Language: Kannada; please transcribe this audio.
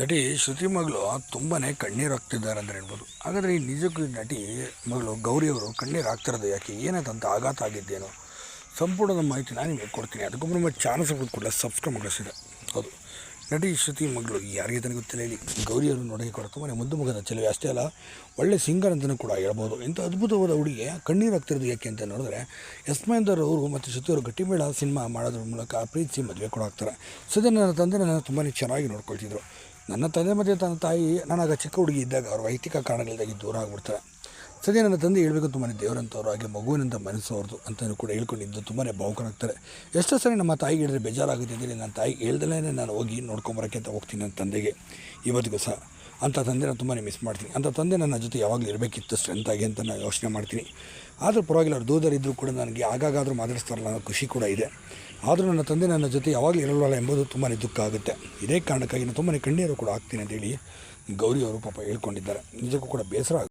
ನಟಿ ಶ್ರುತಿ ಮಗಳು ತುಂಬಾ ಕಣ್ಣೀರು ಹಾಕ್ತಿದ್ದಾರೆ ಅಂತ ಹೇಳ್ಬೋದು. ಹಾಗಾದರೆ ಈ ನಿಜಕ್ಕೂ ನಟಿ ಮಗಳು ಗೌರಿಯವರು ಕಣ್ಣೀರು ಹಾಕ್ತಿರೋದು ಯಾಕೆ? ಏನಾಯ್ತಂತ ಆಘಾತ ಆಗಿದ್ದೇನೋ? ಸಂಪೂರ್ಣದ ಮಾಹಿತಿ ನಾನು ನಿಮಗೆ ಕೊಡ್ತೀನಿ. ಅದಕ್ಕೊಬ್ಬರು ನಮ್ಮ ಚಾನಲ್ ಸಬ್ಸ್ಕ್ರೈಬ್ ಕೂಡ ಸಬ್ಸ್ಕ್ರೈಬ್ ಮಾಡಿಸಿದೆ ಹೌದು. ನಟಿ ಶ್ರುತಿ ಮಗಳು ಯಾರಿಗೆ ತನಗೆ ಗೊತ್ತಿಲ್ಲ ಹೇಳಿ. ಗೌರಿ ಅವರು ನೋಡಿ ಕೂಡ ತುಂಬಾ ಮುದ್ದು ಮುಖದ ಚೆಲುವೆ ಅಷ್ಟೇ ಅಲ್ಲ, ಒಳ್ಳೆ ಸಿಂಗರ್ ಅಂತಲೂ ಕೂಡ ಹೇಳ್ಬೋದು. ಇಂಥ ಅದ್ಭುತವಾದ ಹುಡುಗಿ ಕಣ್ಣೀರು ಆಗ್ತಿರೋದು ಯಾಕೆ ಅಂತ ನೋಡಿದ್ರೆ ಎಸ್ ಮಹೇಂದರ್ ಅವರು ಮತ್ತು ಶ್ರುತಿ ಅವರು ಗಟ್ಟಿಮೇಳ ಸಿನಿಮಾ ಮಾಡೋದ್ರ ಮೂಲಕ ಪ್ರೀತಿಸಿ ಮದುವೆ ಕೂಡ ಆಗ್ತಾರೆ. ಸದ್ಯ ನನ್ನ ತಂದೆ ನನ್ನ ತುಂಬಾ ಚೆನ್ನಾಗಿ ನೋಡ್ಕೊಳ್ತಿದ್ರು. ನನ್ನ ತಂದೆ ಮತ್ತು ತನ್ನ ತಾಯಿ ನನಗ ಚಿಕ್ಕ ಹುಡುಗಿ ಇದ್ದಾಗ ಅವ್ರ ವೈಯಕ್ತಿಕ ಕಾರಣಗಳಿಂದಾಗಿ ದೂರ ಆಗ್ಬಿಡ್ತಾರೆ. ಸದ್ಯ ನನ್ನ ತಂದೆ ಹೇಳಬೇಕು ತುಂಬಾ ದೇವರಂಥವ್ರು ಹಾಗೆ ಮಗುವಿನಂಥ ಮನಸ್ಸು ಅವ್ರದ್ದು ಕೂಡ ಹೇಳ್ಕೊಂಡಿದ್ದು ತುಂಬಾ ಭಾವುಕರಾಗ್ತಾರೆ. ಎಷ್ಟೋ ಸರಿ ನಮ್ಮ ತಾಯಿಗೆ ಹೇಳಿದ್ರೆ ಬೇಜಾರಾಗುತ್ತೆ ಅಂತೇಳಿ ನನ್ನ ತಾಯಿ ಹೇಳ್ದಲೇ ನಾನು ಹೋಗಿ ನೋಡ್ಕೊಂಬರೋಕ್ಕೆ ಅಂತ ಹೋಗ್ತೀನಿ ನನ್ನ ತಂದೆಗೆ. ಇವತ್ತಿಗೂ ಸಹ. ಅಂಥ ತಂದೆ ನಾನು ತುಂಬಾ ಮಿಸ್ ಮಾಡ್ತೀನಿ. ಅಂಥ ತಂದೆ ನನ್ನ ಜೊತೆ ಯಾವಾಗಲೂ ಇರಬೇಕಿತ್ತು ಸ್ಟ್ರೆಂತಾಗಿ ಅಂತ ನಾನು ಯೋಚನೆ ಮಾಡ್ತೀನಿ. ಆದರೂ ಪರವಾಗಿಲ್ಲ, ಅವ್ರು ದೂರದಲ್ಲಿದ್ದರೂ ಕೂಡ ನನಗೆ ಆಗಾಗಾದರೂ ಮಾತಾಡಿಸ್ತಾರಲ್ಲ ಅನ್ನೋ ಖುಷಿ ಕೂಡ ಇದೆ. ಆದರೂ ನನ್ನ ತಂದೆ ನನ್ನ ಜೊತೆ ಯಾವಾಗಲೂ ಇರಲ್ಲ ಎಂಬುದು ತುಂಬಾ ದುಃಖ ಆಗುತ್ತೆ. ಇದೇ ಕಾರಣಕ್ಕಾಗಿ ನಾನು ತುಂಬಾ ಕಣ್ಣೀರು ಕೂಡ ಆಗ್ತೀನಿ ಅಂತೇಳಿ ಗೌರಿ ಅವರು ಪಾಪ ಹೇಳ್ಕೊಂಡಿದ್ದಾರೆ. ನಿಜಕ್ಕೂ ಕೂಡ ಬೇಸರ